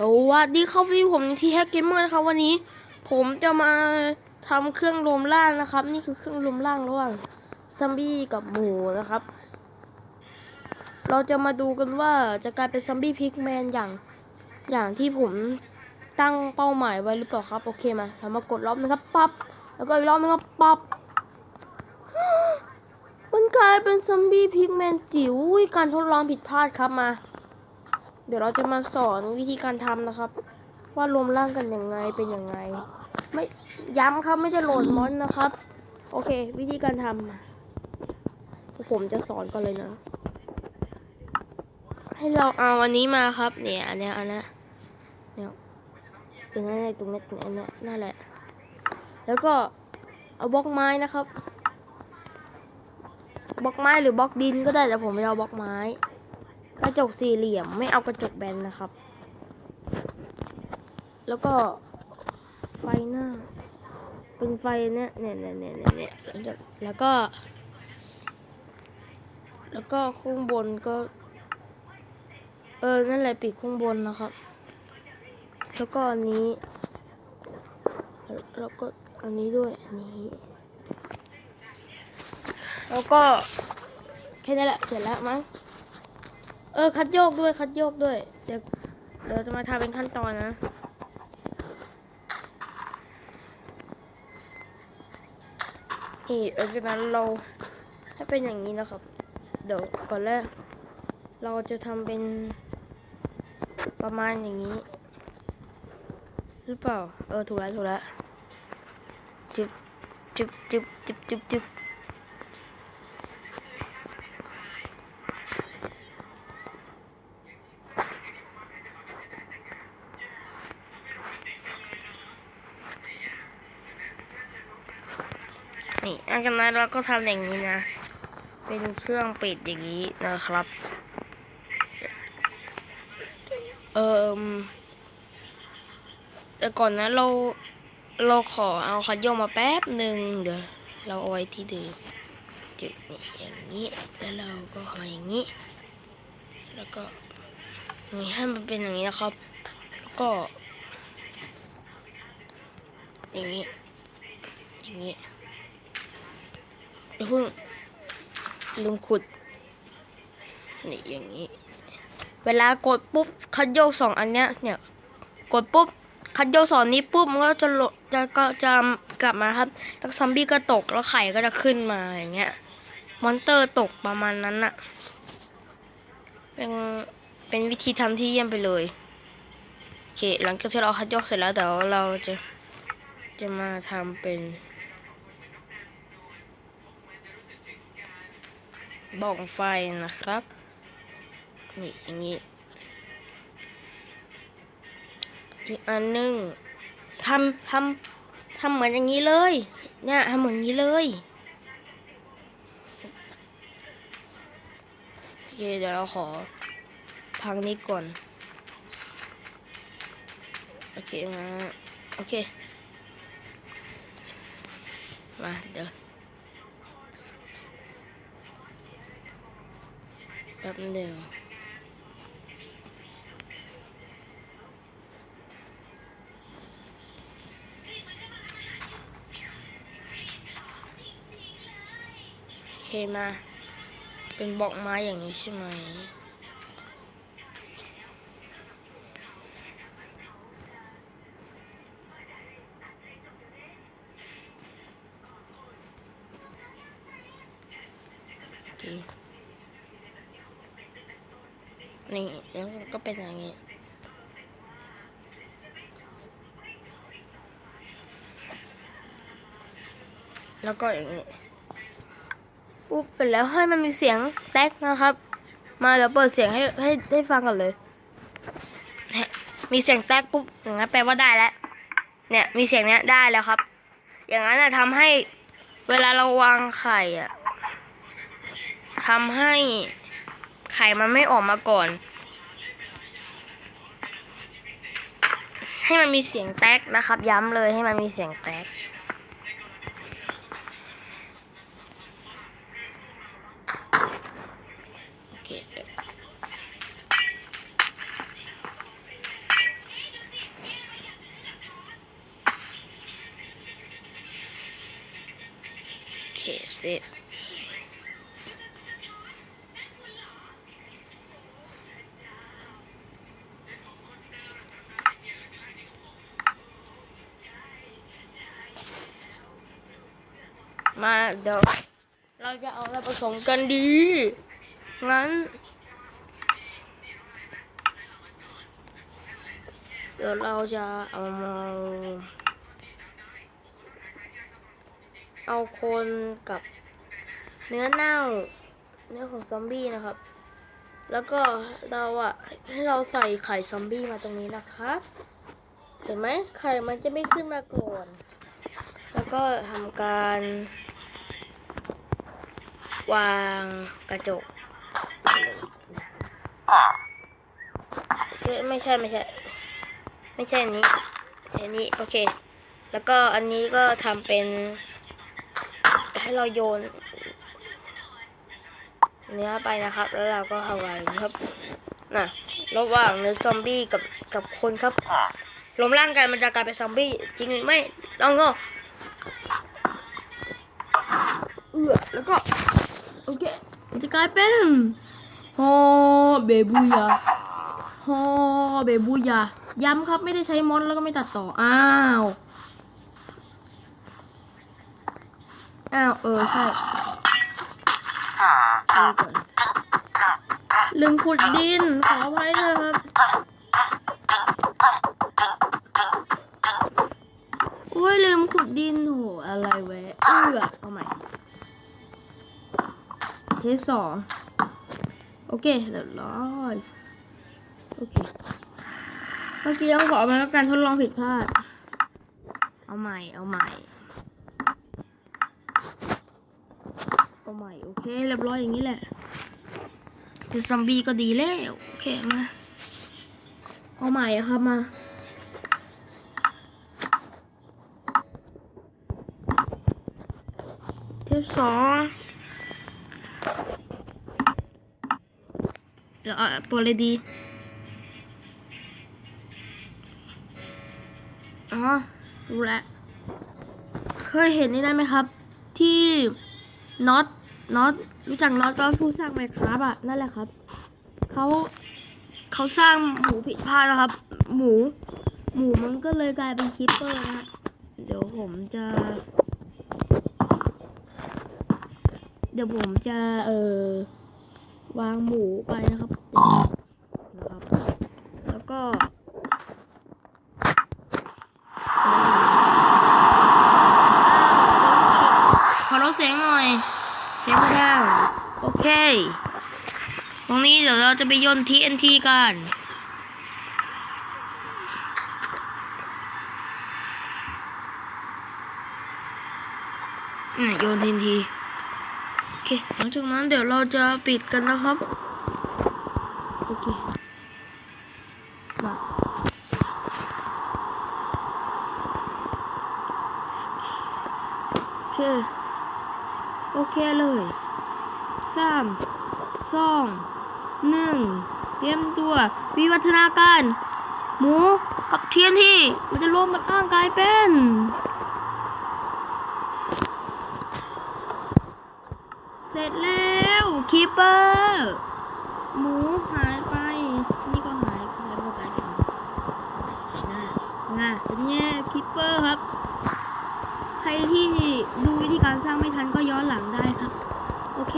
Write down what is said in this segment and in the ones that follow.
สวัสดีครับพี่ผมที่แฮกเกมเมอร์นะครับวันนี้ ผมจะมาทำเครื่องรวมร่างนะครับ นี่คือเครื่องรวมร่างระหว่างซัมบี้กับหมูนะครับ เราจะมาดูกันว่าจะกลายเป็นซัมบี้พิกแมนอย่างอย่างที่ผมตั้งเป้าหมายไว้หรือเปล่าครับ โอเคมาเรามากดรอบนึงครับปั๊บแล้วก็อีกรอบนึงครับปั๊บมันกลายเป็นซัมบี้พิกแมนจิ๋วการทดลองผิดพลาดครับมา เดี๋ยวเราจะมาสอนวิธีการทำนะครับ ว่ารวมร่างกันยังไงเป็นยังไง ไม่ย้ำครับไม่ได้โหลดมอนนะครับ โอเค วิธีการทำผมจะสอนก่อนเลยนะ ให้เราเอาอันนี้มาครับ เนี่ยอันเนี้ยอันนี้เนี่ยตรงนี้ตรงนี้ตรงนี้นั่นแหละ แล้วก็เอาบล็อกไม้นะครับบล็อกไม้หรือบล็อกดินก็ได้แต่ผมไม่เอาบล็อกไม้ จกสี่เหลี่ยม ไม่เอากระจกแบนนะครับ แล้วก็ไฟหน้า เป็นไฟเนี่ยเนี่ยเนี่ยเนี่ยเนี่ยแล้วก็ แล้วก็ข้างบนก็ เออ นั่นแหละปิดข้างบนนะครับ แล้วก็อันนี้ แล้วก็อันนี้ด้วย อันนี้ แล้วก็แค่นี้แหละ เสร็จแล้วมั้ง เออ คัดโยกด้วย คัดโยกด้วย เดี๋ยวเดี๋ยวจะมาทำเป็นขั้นตอนนะนี่หลังจากนั้นเราให้เป็นอย่างนี้นะครับ เดี๋ยวก่อนแรกเราจะทำเป็นประมาณอย่างนี้ หรือเปล่า เออ ถูกแล้ว ถูกแล้ว จุบจุบจุบจุบจุบจุบ นี่หลังจากนั้นเราก็ทำอย่างนี้นะ เป็นเครื่องปิดอย่างนี้นะครับ เอ่มแต่ก่อนนะเราเราขอเอาคัดโยกมาแป๊บหนึ่งเดี๋ยวเราเอาไว้ที่เดิมจุดนี่อย่างนี้แล้วเราก็มาอย่างนี้ แล้วก็นี่ให้มันเป็นอย่างนี้นะครับ แล้วก็ อย่างนี้อย่างนี้ เดี๋ยวเพิ่งลืมขุด นี่อย่างนี้ เวลากดปุ๊บคัดโยกสองอันเนี้ย เนี่ย กดปุ๊บคัดโยกสองนี้ปุ๊บมันก็จะลดจะก็จะกลับมาครับ แล้วซอมบี้ก็ตกแล้วไข่ก็จะขึ้นมาอย่างเงี้ย มอนเตอร์ตกประมาณนั้นอะเป็นเป็นวิธีทำที่เยี่ยมไปเลยโอเคหลังจากที่เราคัดโยกเสร็จแล้วเดี๋ยวเราจะจะมาทำเป็น บ้องไฟนะครับ นี่อย่างนี้ อีกอันหนึงทำทำทำเหมือนอย่างนี้เลย เนี่ยทำเหมือนนี้เลยโอเคเดี๋ยวเราขอพังนี้ก่อน โอเคมาโอเค มาเดี๋ยว แป๊บเดียวโอเคมา เป็นบล็อกไม้อย่างนี้ใช่ไหมโอเค นี่แล้วก็เป็นอย่างนี้แล้วก็อย่างนี้ปุ๊บเสร็จแล้วให้มันมีเสียงแท็กนะครับ มาเดี๋ยวเปิดเสียงให้ให้ให้ฟังก่อนเลย มีเสียงแท็กปุ๊บอย่างนั้นแปลว่าได้แล้ว เนี่ย มีเสียงเนี้ยได้แล้วครับ อย่างนั้นนะทำให้เวลาเราวางไข่อะทำให้ ไข่มันไม่ออกมาก่อน ให้มันมีเสียงแตกนะครับ ย้ำเลยให้มันมีเสียงแตกเคเสร็จ มาเดี๋ยวเราจะเอาอะไรผสมกันดี งั้น เดี๋ยวเราจะเอามาเอาคนกับเนื้อเน่า เนื้อของซอมบี้นะครับ แล้วก็เราอะให้เราใส่ไข่ซอมบี้มาตรงนี้นะครับ เห็นไหมไข่มันจะไม่ขึ้นมาก่อน แล้วก็ทำการ วางกระจกเอ้ยไม่ใช่ไม่ใช่ ไม่ใช่อันนี้ อันนี้โอเค แล้วก็อันนี้ก็ทำเป็น ให้เราโยน เนื้อไปนะครับ แล้วเราก็เอาไว้ครับน่ะระหว่างเนื้อซอมบี้กับกับคนครับลมร่างกายมันจะกลายเป็นซอมบี้จริงหรือไม่ลองก็เอือแล้วก็ โอเคจะกลายเป็นฮอเบบูยาฮอเบบูยาย้ำครับไม่ได้ใช้มอนแล้วก็ไม่ตัดต่อ อ้าว อ้าว เออ ใช่ดูก่อนลืมขุดดิน ขออภัยนะครับโอ้ยลืมขุดดินโหอะไรเว้ยเอื้อเอาใหม่ ทสสองโอเคเรียบร้อยโอเคเมื่อกี้ต้องขอมาแล้วการทดลองผิดพลาด เอาใหม่ เอาใหม่ เอาใหม่ โอเคเรียบร้อยอย่างนี้แหละเป็นซอมบี้ก็ดีแล้ว โอเคมา เอาใหม่อะครับมาเทปสอง ดี๋ยวเอาตัวเลยดี อ๋อรู้แล้วเคยเห็นนี่ได้ไหมครับ ที่น็อตน็อตรู้จักน็อตก็ผู้สร้างไมครับอะ นั่นแหละครับเขาเขาสร้างหมูผิดพลาดนะครับ หมู หมูมันก็เลยกลายเป็นคิปเปอร์นะเดี๋ยวผมจะ เดี๋ยวผมจะ เออ วางหมูไปนะครับนะครับ แล้วก็ขอลดเสียงหน่อย เสียงไม่ได้โอเค ตรงนี้เดี๋ยวเราจะไปโยน TNT กันอืมโยน TNT โอ เค หลังจากนั้นเดี๋ยวเราจะปิดกันนะครับ โอเคมาโอเคโอเคเลยสามสองหนึ่งเตรียมตัว วิวัฒนาการ หมูกับเทียนที่ มันจะรวมกันร่างกายเป็น เสร็จแล้วคี เปอร์หมูหายไป นี่ก็หายไปแล้วก็กลายเป็นน่าน่าเป็นไงคีเปอร์ครับ ใครที่ดูวิธีการสร้างไม่ทันก็ย้อนหลังได้ครับ โอเค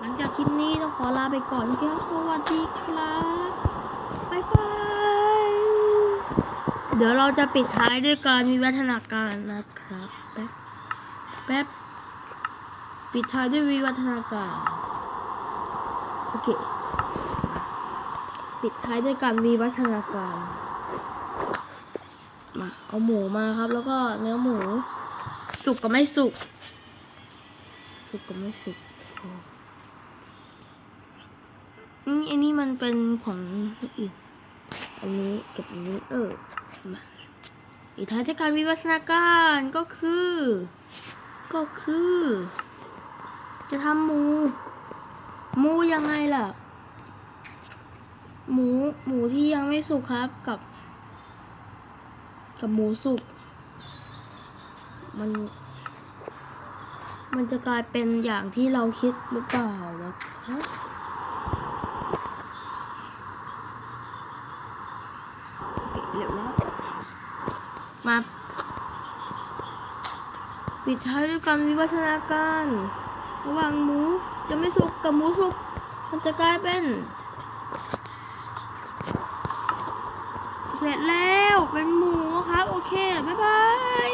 หลังจากคลิปนี้ต้องขอลาไปก่อนครับ สวัสดีครับบายบายเดี๋ยวเราจะปิดท้ายด้วยการมีวัฒนาการนะครับ แป๊บ แป๊บ ปิดท้ายด้วยวิวัฒนาการ โอเค ปิดท้ายด้วยการวิวัฒนาการ มา เอาหมูมาครับ แล้วก็เนื้อหมู สุกกับไม่สุก สุกกับไม่สุกนี่อันนี้มันเป็นของอื่นอันนี้กับอันนี้ เออ มาอีกท้ายจากการวิวัฒนาการก็คือ ก็คือ จะทำหมู มูยังไงล่ะ หมูหมูที่ยังไม่สุกครับกับ กับหมูสุก มัน มันจะกลายเป็นอย่างที่เราคิดหรือเปล่านะคะเรียบร้อยมาปิดท้ายด้วยการวิวัฒนาการ ระหว่างหมู จะไม่สุกกับหมูสุก มันจะกลายเป็น เสร็จแล้วเป็นหมูครับ โอเค บ๊ายบาย